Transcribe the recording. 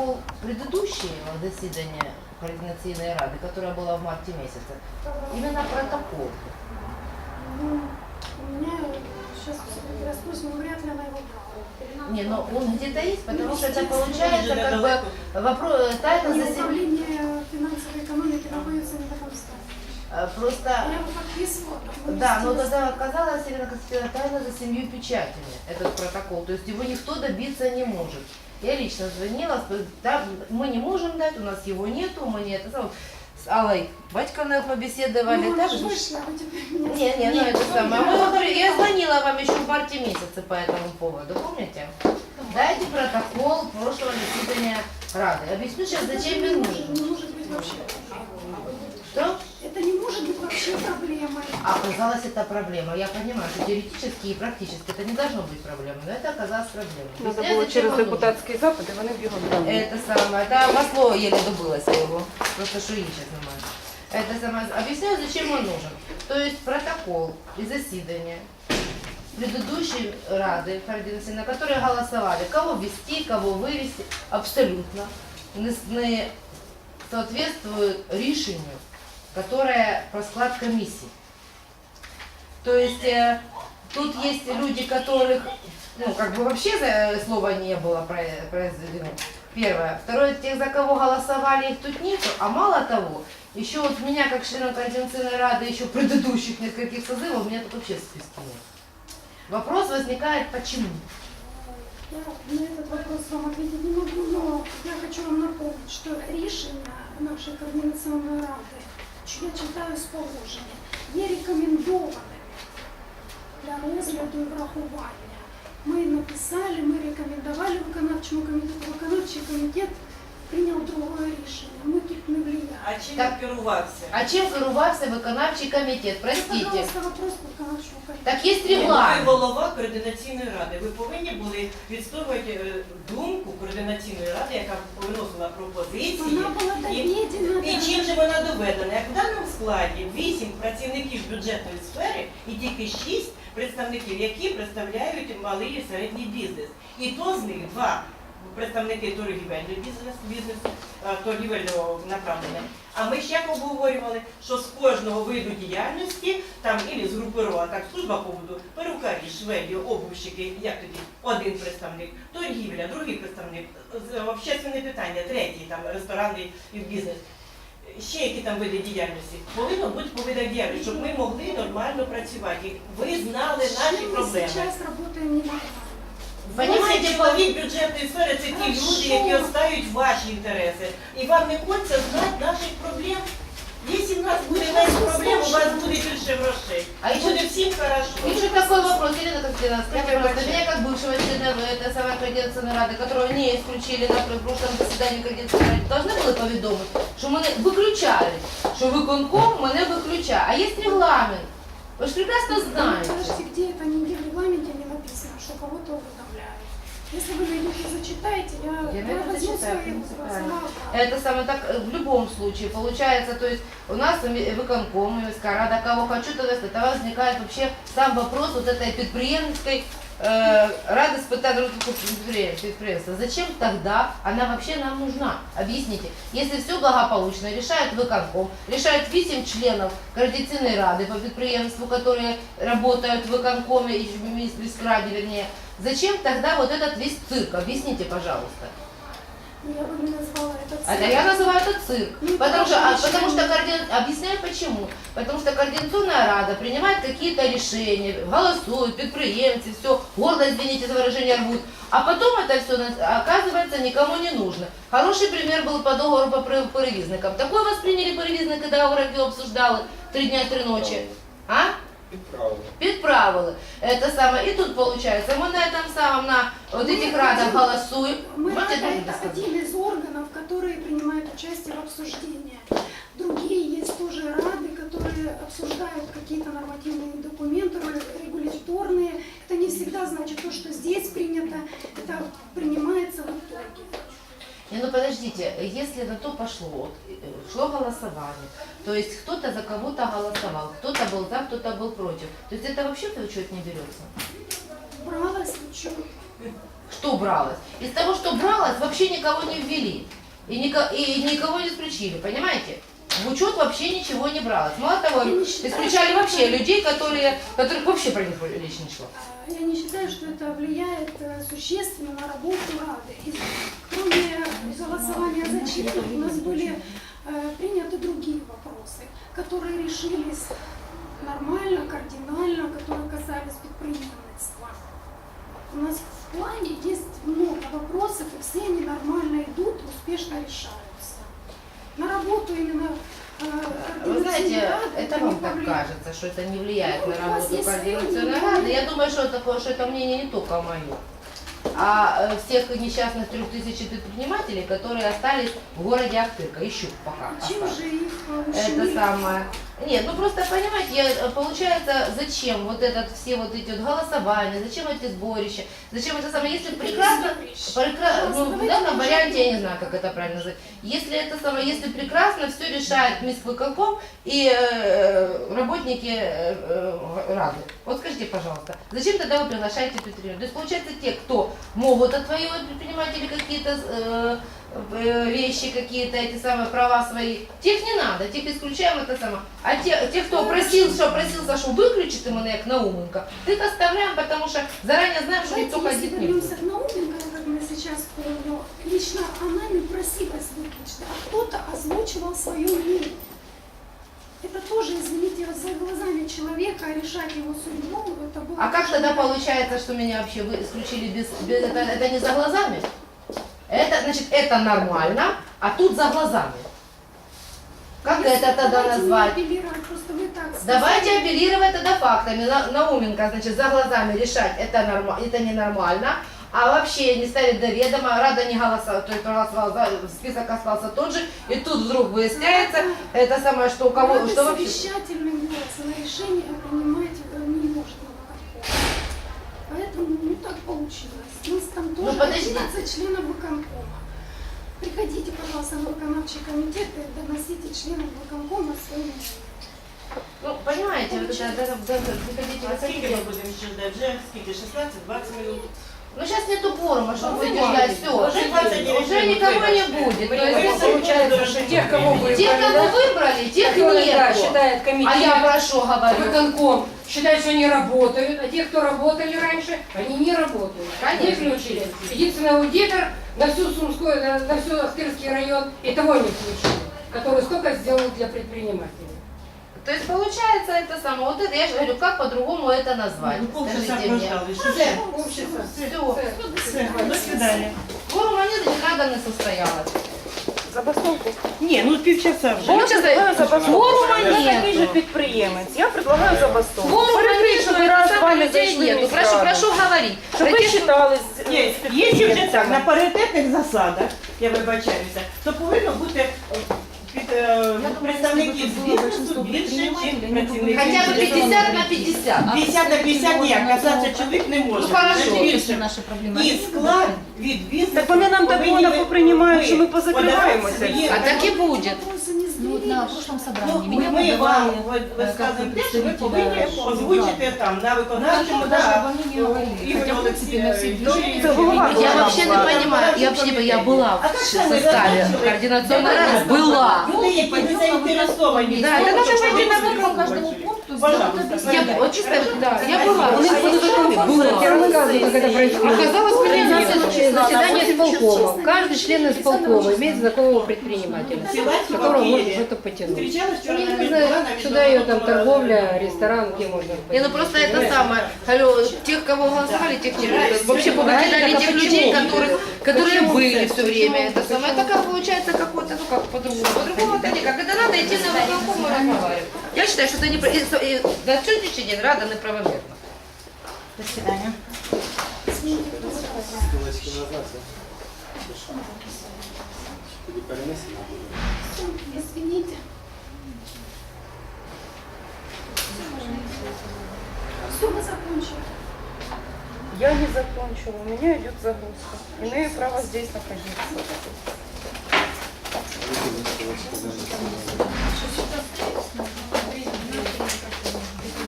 протокол предыдущего заседания Координационной Рады, которое было в марте месяце? Именно протокол. Ну, у меня сейчас но вряд ли она его. Не, но он где-то есть, потому что это получается как бы вопрос, тайна И заседания. управление финансовой экономики находится не в таком статусе. Просто Да, но тогда оказалось именно Конституционная тайна за семью печатями, этот протокол. То есть его никто добиться не может. Я лично звонила, да, мы не можем дать, у нас его нету, мы не это самое. С Аллой Батьковной побеседовали. Ну, так же? Не, не, ну это самое. я Мы говорю, я звонила вам еще в марте месяце по этому поводу, помните? Дайте протокол прошлого заседания Рады. Объясню сейчас, зачем не он может- нужен. Вообще. Что? Это не может быть вообще проблемой. А оказалась это проблема. Я понимаю, что теоретически и практически это не должно быть проблемой, но это оказалось проблемой. Надо Объясняю, було зачем через он нужен. депутатський запит, і вони бігом там. Это самое, это масло еле добылось его, просто что сейчас немає. Это самое, объясняю, зачем он нужен. То есть протокол и заседания предыдущей Рады координации, на которые голосовали, кого ввести, кого вывести, абсолютно не, с- не соответствует решению, которое про склад комиссии. То есть э, тут есть люди, которых, ну, как бы вообще за- слова не было про- произведено. Первое. Второе, тех, за кого голосовали, их тут нету. А мало того, еще вот меня, как члена Координационной Рады, еще предыдущих нескольких созывов, меня тут вообще в списке нет. Вопрос возникает, почему? Я на этот вопрос вам ответить не могу, но я хочу вам напомнить, що рішення нашої координаційної ради, що я читаю з положення, є рекомендованими для розгляду і врахування. Ми написали, ми рекомендували виконавчому комітету, виконавчий комітет Прийняв другое рішення. Ми тут не влияємо. А чим Так. керувався? А чем керувався виконавчий комітет? Простите. пожалуйста, вопрос к. Так есть Ні, ну, Ви регламент. голова координаційної ради. Ви повинні були відстоювати е, думку координаційної ради, яка виносила пропозиції. Вона була І, доведена. і чим же вона доведена? Як в даному складі вісім працівників бюджетної сфери і тільки шість представників, які представляють малий і середній бізнес. І то з них два представники торгівельного бізнесу, е, торгівельного направлення. А ми ще обговорювали, що з кожного виду діяльності, там ілі згрупирована так служба побуду, перукарі, шведі, обувщики, як тоді один представник, торгівля, другий представник, общественне питання, третій там ресторанний і бізнес. Ще які там види діяльності. Повинно бути по видах діяльності, щоб ми могли нормально працювати. Ви знали наші проблеми. сейчас работаем ненормально. Понимаете, Восемь чоловік бюджетної сфери це ті Хорошо. люди, які відстають ваші інтереси. І вам не хочеться знати наших проблем. Якщо в нас буде менше проблем, у вас буде більше грошей. А І еще- буде всім хорошо. Еще такой вопрос, Елена Константиновна, скажите, Я пожалуйста, вибачаю. меня как бывшего члена этой самой Координационной Рады, которого не исключили на прошлом заседании Координационной Ради, должны были повідомити, що мене виключали, що виконком мене виключає. А є регламент. Ви ж прекрасно знаєте. Кого-то уведомляют. Если вы найдете, зачитаете, я, Я, я, возьму свои. Это самое так э, в любом случае получается, то есть у нас міська рада, кого хочу, то вести. Тогда возникает вообще сам вопрос вот этой предприемской э, рады с питань розвитку підприємств- підприємства. Зачем тогда она вообще нам нужна? Объясните. Если все благополучно, решает выконком, решает 8 членов координационной рады по предприемству, которые работают в выконкоме и в мис- міськраді, вернее, зачем тогда вот этот весь цирк? Объясните, пожалуйста. Я бы не назвала это А цирком. я называю это цирк. Ну, Потому что, а, потому что потому что решение- координа- объясняю почему. Потому что координационная рада принимает какие-то решения, голосует, предприемцы, все, горло, извините за выражение, рвут. А потом это все оказывается никому не нужно. Хороший пример был по договору по пер- перевізникам. Такой восприняли перевізники договор, який обсуждали три дня, три ночі. А? Відправили. Підправили. Это самое. И тут получается, мы на этом самом, на вот Мы этих радах хотим- голосуем. Мы рада дальше это один из органов, которые принимают участие в обсуждении. Другие есть тоже рады, которые обсуждают какие-то нормативные документы, регуляторные. Это не всегда значит то, что здесь принято, это принимается в итоге. Не, ну подождите, если на то пошло, вот, э, шло голосование, то есть кто-то за кого-то голосовал, кто-то был за, кто-то был против. То есть это вообще в учет не берется. Бралось учет. что бралось. Из того, что бралось, вообще никого не ввели. И, нико- и никого не исключили, понимаете? В учет вообще ничего не бралось. Мало того, исключали вообще людей, которые, которых вообще про них речь не шла. А, Я не считаю, что это влияет э, существенно на работу Рады. Кроме голосования за членов, у нас были э, приняты другие вопросы, которые решились нормально, кардинально, которые касались предпринимательства. У нас в плане есть много вопросов, и все они нормально идут, успешно решаются. На работу именно э, Вы знаете, Рады это вам так кажется, что это не влияет Ну, на работу координационной рады. Я думаю, что это, что это мнение не только мое, а э, всех несчастных трех тысяч предпринимателей, которые остались в городе Ахтырка, еще пока Чем остались. же Это самое. Нет, ну просто понимаете, я, э, получается, зачем вот этот все вот эти вот голосования, зачем эти сборища, зачем это самое, если прекрасно, Прекра- ну, в данном варианте я не знаю, как это правильно назвать. Если это самое, если прекрасно все решает мисвыконком и э, работники э, э, Рады. Вот скажите, пожалуйста, зачем тогда вы приглашаете предпринимателей? То есть получается те, кто могут отвоевать предприниматели какие-то э, э, вещи, какие-то эти самые права свои, тех не надо, тех исключаем это самое. А те, те кто просил, что просился, что выключит МНЭК Науменко, их оставляем, потому что заранее знаем, что никто ходить не будет. к Науменко, как мы сейчас помню, лично она не просилась выключить, а кто-то озвучивал свое мнение. Это тоже, извините, за глазами человека решать его судьбу, это было... А как тогда получается, что меня вообще вы исключили без, без- это, это не за глазами? Это значит это нормально, а тут за глазами. Как Если- это тогда назвать? апеллировать, просто вы так сказали. Давайте апеллировать тогда фактами. На- Науменко, значит, за глазами решать это, норма, это ненормально, а вообще не ставить до ведома, Рада не голосовала, то есть проголосовала за, список остался тот же, и тут вдруг выясняется, это самое, что у кого, Рада что вообще... совещательным голосом решение принимать э, не может никакого. Поэтому ну так получилось. У нас там тоже Ну, подождите. 11 членов выконкома. Приходите, пожалуйста, на выконавчий комитет и доносите членам выконкома свои мнения. Ну, понимаете, вот это, это, это, это, приходите, А скільки выходите. ми будемо ще ждати? Вже скільки? 16-20 минут? Ну сейчас нету кворума, что будете ждать, все. Уже 29 Уже минут, никого не выбачьте. будет. То Мы есть, Получается, что тех, кого выбрали, Тех, кого да, выбрали, тех которые, да, нету. считает А комитет, я про что говорю? выконком, считает, что они работают, а те, кто работали раньше, они не работают. Конечно. Выключили. Единственный аудитор на всю Сумской, на, на всю Ахтырский район, и того не включили, который столько сделал для предпринимателей. То есть получается это самое, вот это, я же говорю, как по-другому это назвать? Ну, полчаса Скажите мне. Все, общество. Все. Все, до свидання. Кворума нет, значит, надо не состоялось. Забастовку. Ні, ну півчаса вже. Полчаса. форума Я такий же підприємець. Я предлагаю забастовку. Форум Перекрити, нет, раз людей зайшли нету. Прошу, міськраду. прошу говорить. Щоб ви читали з- Є, з якщо вже так, на паритетних засадах, я вибачаюся, то повинно бути е, представників бізнесу більше, ніж працівників. Хотя бы 50 на 50. 50 на 50 ні, казаться чоловік не може. Ну, хорошо. Це більше. наші проблеми. І склад від бізнесу. Так вони нам повинні такого что поприймають, що ми позакриваємося. А так и будет. на сберегли. прошлом Ну, собрании ми, меня ми подавали, вам э, висказуємо как те, що ви представителя повинні Шургада. озвучити там на виконавчому, даже да, обо мне не говорили. Ігор Хотя, в принципе, на все Олексійович, движения... Це голова Я Должна вообще не была. понимаю, я вообще бы я была А в как составе самый назначили? координационной рады. Давайте Была. Люди, які не заінтересовані. Да, в это тому, надо щоб пойти на ви По каждому пункту Пожалуйста. сделать Я, объяснение. вот чисто, да, я была. У них под законом Была. Я рассказываю, как это происходит. Оказалось, Оказалось, нет. заседание исполкома. Каждый член исполкома имеет знакомого предпринимателя, которого Киеве. что-то потянуть. Не знаю, на сюда ее там торговля, ресторан, где можно. Не, ну просто это самое, говорю, тех, кого голосовали, тех не будет. Вообще повыкидали тех людей, которые, которые были все время. Это самое. Это как получается какой-то, ну как по-другому. По-другому это никак. Это надо идти на выполком и разговаривать. Я считаю, что это не... На сегодняшний день рада неправомерно. До свидання. Ссылочки назад. Перенесено Извините. Все, мы закончили. Я не закончила, у меня идет загрузка. Имею право здесь находиться.